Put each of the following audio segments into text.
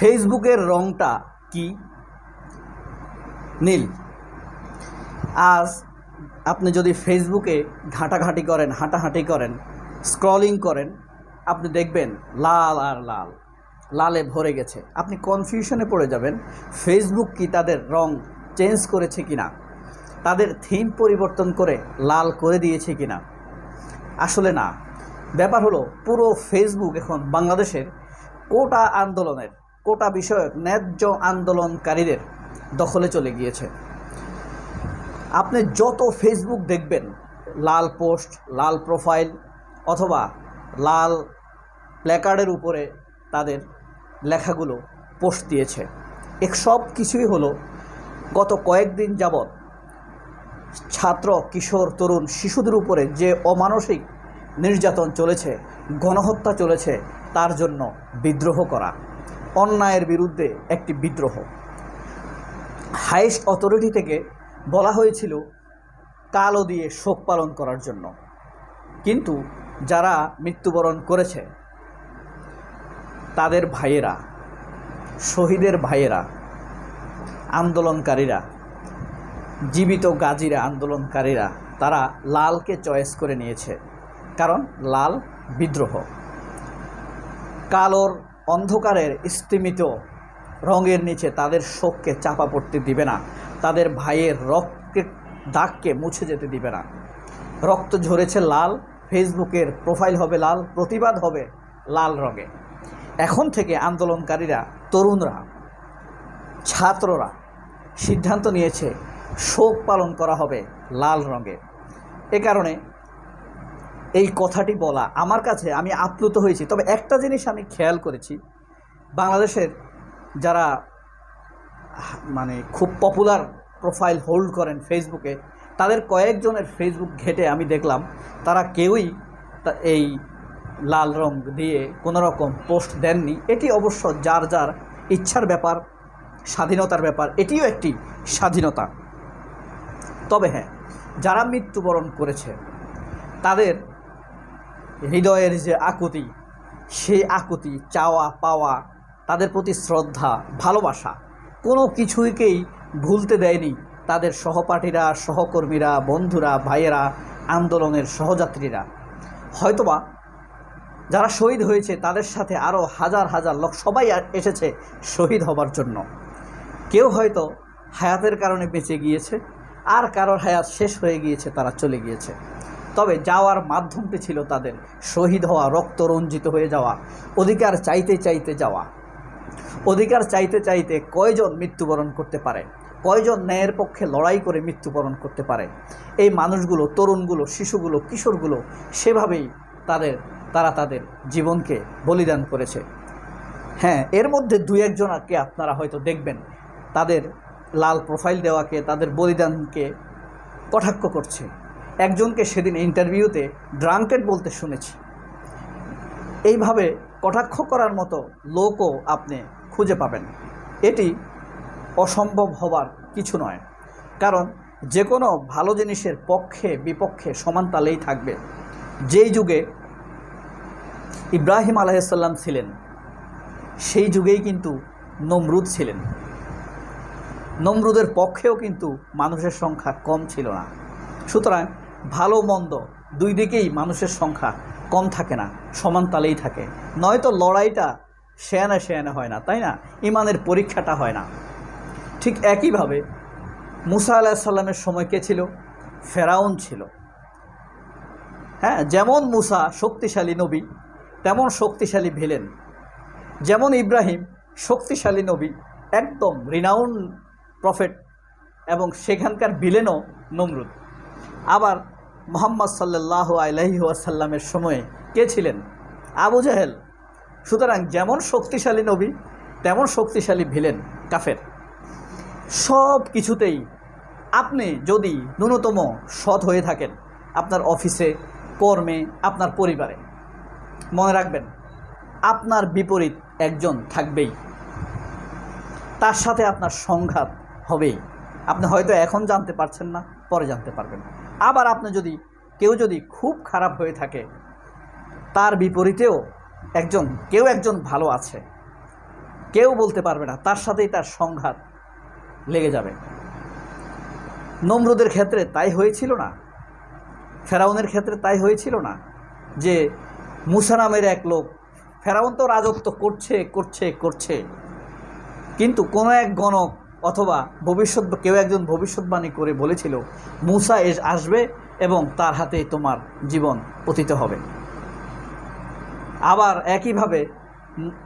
ফেসবুকের রংটা কি? নীল। আজ আপনি যদি ফেসবুকে ঘাঁটাঘাঁটি করেন, হাঁটাহাঁটি করেন স্ক্রলিং করেন, আপনি দেখবেন লাল আর লাল, লালে ভরে গেছে। আপনি কনফিউশনে পড়ে যাবেন, ফেসবুক কি তাদের রং চেঞ্জ করেছে কি না তাদের থিম পরিবর্তন করে লাল করে দিয়েছে কি না আসলে না। ব্যাপার হলো, পুরো ফেসবুক এখন বাংলাদেশের কোটা আন্দোলনের কোটা বিষয়ক ন্যায্য আন্দোলনকারীদের দখলে চলে গিয়েছে। আপনি যত ফেসবুক দেখবেন, লাল পোস্ট, লাল প্রোফাইল অথবা লাল প্ল্যাকার্ডের উপরে তাদের লেখাগুলো পোস্ট দিয়েছে। এক সব কিছুই হলো গত কয়েকদিন যাবৎ ছাত্র, কিশোর, তরুণ, শিশুদের উপরে যে অমানসিক নির্যাতন চলেছে, গণহত্যা চলেছে, তার জন্য বিদ্রোহ করা। অন্যায়ের বিরুদ্ধে একটি বিদ্রোহ। হাইস্ট অথরিটি থেকে বলা হয়েছিল, কালো দিয়ে শোক পালন করার জন্য। কিন্তু যারা মৃত্যুবরণ করেছে, তাদের ভাইয়েরা, শহীদের ভাইয়েরা, আন্দোলনকারীরা, জীবিত গাজীরা, আন্দোলনকারীরা, তারা লালকে চয়েস করে নিয়েছে। কারণ লাল বিদ্রোহ। কালোর অন্ধকারের স্তিমিত রঙের নিচে তাদের শোককে চাপা পড়তে দিবে না। তাদের ভাইয়ের রক্তের দাগকে মুছে যেতে দিবে না। রক্ত ঝরেছে লাল, ফেসবুকের প্রোফাইল হবে লাল, প্রতিবাদ হবে লাল রঙে। এখন থেকে আন্দোলনকারীরা, তরুণরা, ছাত্ররা সিদ্ধান্ত নিয়েছে, শোক পালন করা হবে লাল রঙে। এ কারণে এই কথাটি বলা আমার কাছে আমি আপ্লুত হয়েছি। তবে একটা জিনিস আমি খেয়াল করেছি, বাংলাদেশের যারা মানে খুব পপুলার প্রোফাইল হোল্ড করেন ফেসবুকে তাদের কয়েকজনের ফেসবুক ঘেটে আমি দেখলাম, তারা কেউই এই লাল রং দিয়ে কোনো রকম পোস্ট দেননি। এটি অবশ্য যার যার ইচ্ছার ব্যাপার, স্বাধীনতার ব্যাপার, এটিও একটি স্বাধীনতা। তবে হ্যাঁ যারা মৃত্যুবরণ করেছে, তাদের হৃদয়ের যে আকুতি, সেই আকুতি, চাওয়া, পাওয়া, তাদের প্রতি শ্রদ্ধা, ভালোবাসা, কোনো কিছুকেই ভুলতে দেয়নি তাদের সহপাঠীরা, সহকর্মীরা, বন্ধুরা, ভাইয়েরা, আন্দোলনের সহযাত্রীরা। হয়তোবা যারা শহীদ হয়েছে, তাদের সাথে আরও হাজার হাজার লোক সবাই এসেছে শহীদ হবার জন্য। কেউ হয়তো হায়াতের কারণে বেঁচে গিয়েছে, আর কারোর হায়াত শেষ হয়ে গিয়েছে, তারা চলে গিয়েছে। তবে যাওয়ার মাধ্যমটি ছিল তাদের, শহীদ হওয়া রক্ত রঞ্জিত হয়ে যাওয়া, অধিকার চাইতে চাইতে যাওয়া। অধিকার চাইতে চাইতে কয়জন মৃত্যুবরণ করতে পারে? কয়জন ন্যায়ের পক্ষে লড়াই করে মৃত্যুবরণ করতে পারে? এই মানুষগুলো, তরুণগুলো, শিশুগুলো, কিশোরগুলো সেভাবেই তাদের, তারা তাদের জীবনকে বলিদান করেছে। হ্যাঁ এর মধ্যে দু একজনকে আপনারা হয়তো দেখবেন। তাদের লাল প্রোফাইল দেওয়াকে, তাদের বলিদানকে কটাক্ষ করছে। একজনকে সেদিন ইন্টারভিউতে ড্রাঙ্কেড বলতে শুনেছি। এইভাবে কটাক্ষ করার মতো লোকও আপনি খুঁজে পাবেন। এটি অসম্ভব হবার কিছু নয়, কারণ যে কোনো ভালো জিনিসের পক্ষে বিপক্ষে সমান তালেই থাকবে। যেই যুগে ইব্রাহিম আলাইসাল্লাম ছিলেন, সেই যুগেই কিন্তু নমরুদ ছিলেন। নমরুদের পক্ষেও কিন্তু মানুষের সংখ্যা কম ছিল না। সুতরাং ভালো মন্দ, দুই দিকেই মানুষের সংখ্যা কম থাকে না, সমান তালেই থাকে। নয়তো লড়াইটা শেয়ানে শেয়ানে হয় না, তাই না? ইমানের পরীক্ষাটা হয় না। ঠিক একইভাবে মুসা আলাহিসাল্লামের সময় কে ছিল? ফেরাউন ছিল। হ্যাঁ যেমন মুসা শক্তিশালী নবী, তেমন শক্তিশালী ভিলেন। যেমন ইব্রাহিম শক্তিশালী নবী, একদম রিনাউন প্রফেট এবং সেখানকার ভিলেনও নমরুদ। আবার মোহাম্মদ সাল্লাহ আলহি ওয়াসাল্লামের সময়ে কে ছিলেন? আবু জাহেল। সুতরাং যেমন শক্তিশালী নবী, তেমন শক্তিশালী ভিলেন, কাফের। সব কিছুতেই আপনি যদি ন্যূনতম সৎ হয়ে থাকেন, আপনার অফিসে, কর্মে, আপনার পরিবারে, মনে রাখবেন, আপনার বিপরীত একজন থাকবেই। তার সাথে আপনার সংঘাত হবেই। আপনি হয়তো এখন জানতে পারছেন না, পরে জানতে পারবেন। আবার আপনি যদি, কেউ যদি খুব খারাপ হয়ে থাকে, তার বিপরীতেও একজন, কেউ একজন ভালো আছে, কেউ বলতে পারবে না, তার সাথেই তার সংঘাত লেগে যাবে। নমরুদের ক্ষেত্রে তাই হয়েছিল না, ফেরাউনের ক্ষেত্রে তাই হয়েছিল না, যে মুসা নামের এক লোক, ফেরাউন তো রাজত্ব করছে করছে করছে, কিন্তু কোনো এক গণক অথবা ভবিষ্যৎ কেউ একজন ভবিষ্যৎবাণী করে বলেছিল, মুসা এস আসবে এবং তার হাতে তোমার জীবন পতিত হবে। আবার একইভাবে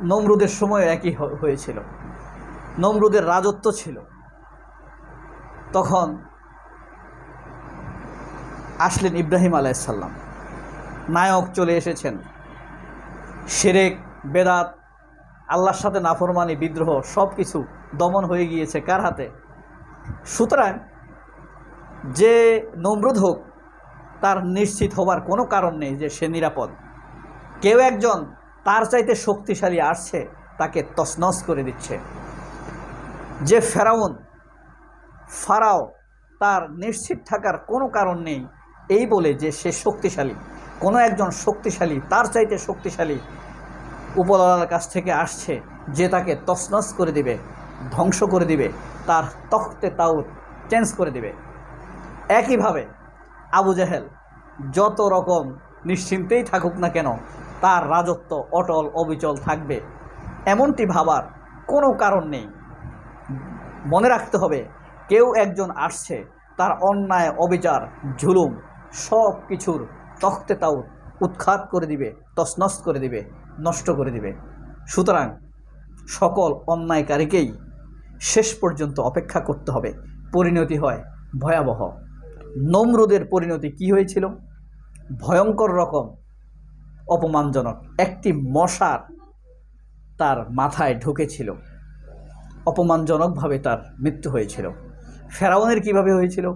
নমরুদের সময় একই হয়েছিল। নমরুদের রাজত্ব ছিল। তখন আসলেন ইব্রাহিম আলাইসাল্লাম নায়ক চলে এসেছেন। সেরেক, বেদাত, আল্লাহর সাথে নাফরমানি, বিদ্রোহ সব কিছু দমন হয়ে গিয়েছে কার হাতে? সুতরাং যে নমরুদ হোক, তার নিশ্চিত হবার কোনো কারণ নেই যে সে নিরাপদ। কেউ একজন তার চাইতে শক্তিশালী আসছে, তাকে তছনছ করে দিচ্ছে। যে ফেরাউন, ফারাও, তার নিশ্চিত থাকার কোনো কারণ নেই এই বলে যে সে শক্তিশালী। কোনো একজন শক্তিশালী, তার চাইতে শক্তিশালী উপরওয়ালার কাছ থেকে আসছে, যে তাকে তছনছ করে দিবে। ধ্বংস করে দিবে, তার তখতে তাও চেঞ্জ করে দিবে। একইভাবে আবু জাহেল যত রকম নিশ্চিন্তেই থাকুক না কেন, তার রাজত্ব অটল অবিচল থাকবে। এমনটি ভাবার কোনো কারণ নেই। মনে রাখতে হবে, কেউ একজন আসছে, তার অন্যায়, অবিচার ঝুলুম সব কিছুর তখতে তাও উৎখাত করে দিবে, তছনছ করে দিবে, নষ্ট করে দিবে। সুতরাং সকল অন্যায়কারীকেই শেষ পর্যন্ত অপেক্ষা করতে হবে। পরিণতি হয় ভয়াবহ। নমরুদের পরিণতি কি হয়েছিল? ভয়ঙ্কর রকম, অপমানজনক। একটি মশার তার মাথায় ঢুকেছিল। অপমানজনকভাবে তার মৃত্যু হয়েছিল। ফেরাউনের কীভাবে হয়েছিল?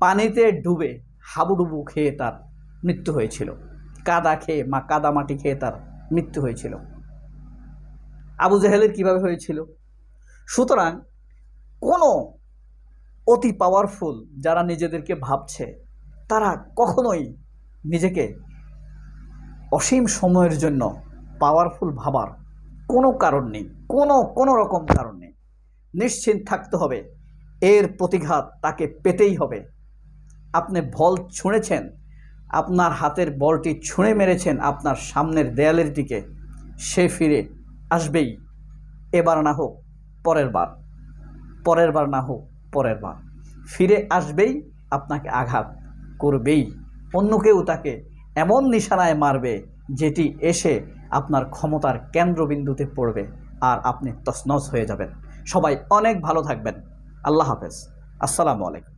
পানিতে ডুবে হাবুডুবু খেয়ে তার মৃত্যু হয়েছিল। কাদা খেয়ে মা, কাদা মাটি খেয়ে তার মৃত্যু হয়েছিল। আবু জাহেলের কীভাবে হয়েছিল? সুতরাং কোনো অতি পাওয়ারফুল যারা নিজেদেরকে ভাবছে, তারা কখনোই নিজেকে অসীম সময়ের জন্য পাওয়ারফুল ভাবার কোনো কারণ নেই, কোনো কোনো রকম কারণ নেই। নিশ্চিন্ত থাকতে হবে, এর প্রতিঘাত তাকে পেতেই হবে। আপনি বল ছুঁড়েছেন, আপনার হাতের বলটি ছুঁড়ে মেরেছেন আপনার সামনের দেয়ালের দিকে, সে ফিরে আসবেই। এবার না হোক পরের বার। পরের বার না হোক, পরের বার। ফিরে আসবেই, আপনাকে আঘাত করবেই। অন্য কেউ তাকে এমন নিশানায় মারবে, যেটি এসে আপনার ক্ষমতার কেন্দ্রবিন্দুতে পড়বে আর আপনি তসনস হয়ে যাবেন। সবাই অনেক ভালো থাকবেন। আল্লাহ হাফেজ। আসসালামু আলাইকুম।